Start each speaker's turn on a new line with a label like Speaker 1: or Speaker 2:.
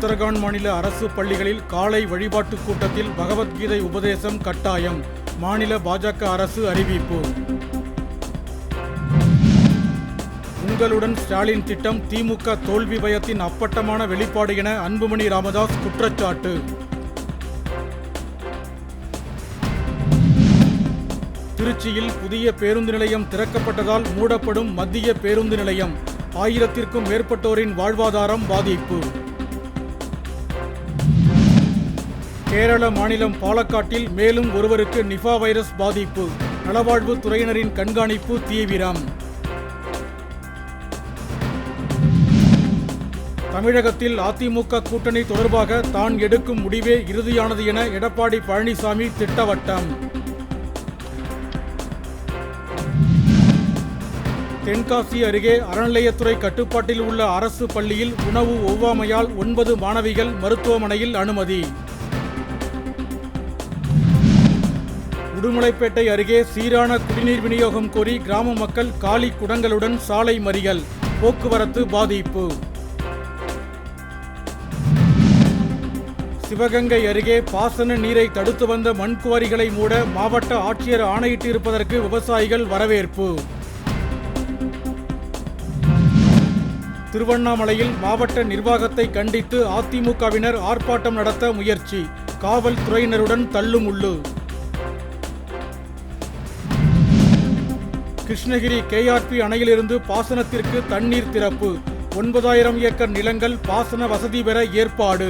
Speaker 1: உத்தரகாண்ட் மாநில அரசு பள்ளிகளில் காலை வழிபாட்டுக் கூட்டத்தில் பகவத்கீதை உபதேசம் கட்டாயம். மாநில பாஜக அரசு அறிவிப்பு. உங்களுடன் ஸ்டாலின் திட்டம் திமுக தோல்வி பயத்தின் அப்பட்டமான வெளிப்பாடு என அன்புமணி ராமதாஸ் குற்றச்சாட்டு. திருச்சியில் புதிய பேருந்து நிலையம் திறக்கப்பட்டதால் மூடப்படும் மத்திய பேருந்து நிலையம். ஆயிரத்திற்கும் மேற்பட்டோரின் வாழ்வாதாரம் பாதிப்பு. கேரள மாநிலம் பாலக்காட்டில் மேலும் ஒருவருக்கு நிஃபா வைரஸ் பாதிப்பு. நலவாழ்வு துறையினரின் கண்காணிப்பு தீவிரம். தமிழகத்தில் அதிமுக கூட்டணி தொடர்பாக தான் எடுக்கும் முடிவே இறுதியானது என எடப்பாடி பழனிசாமி திட்டவட்டம். தென்காசி அருகே அறநிலையத்துறை கட்டுப்பாட்டில் உள்ள அரசு பள்ளியில் உணவு ஒவ்வாமையால் ஒன்பது மாணவிகள் மருத்துவமனையில் அனுமதி. உடுமலைப்பேட்டை அருகே சீரான குடிநீர் விநியோகம் கோரி கிராம மக்கள் காலி குடங்களுடன் சாலை மறியல் போக்குவரத்து பாதிப்பு. சிவகங்கை அருகே பாசன நீரை தடுத்து வந்த மண்குவாரிகளை மூட மாவட்ட ஆட்சியர் ஆணையிட்டிருப்பதற்கு விவசாயிகள் வரவேற்பு. திருவண்ணாமலையில் மாவட்ட நிர்வாகத்தை கண்டித்து அதிமுகவினர் ஆர்ப்பாட்டம் நடத்த முயற்சி காவல்துறையினருடன் தள்ளுமுள்ளு. கிருஷ்ணகிரி கேஆர்பி அணையிலிருந்து பாசனத்திற்கு தண்ணீர் திறப்பு. ஒன்பதாயிரம் ஏக்கர் நிலங்கள் பாசன வசதி பெற ஏற்பாடு.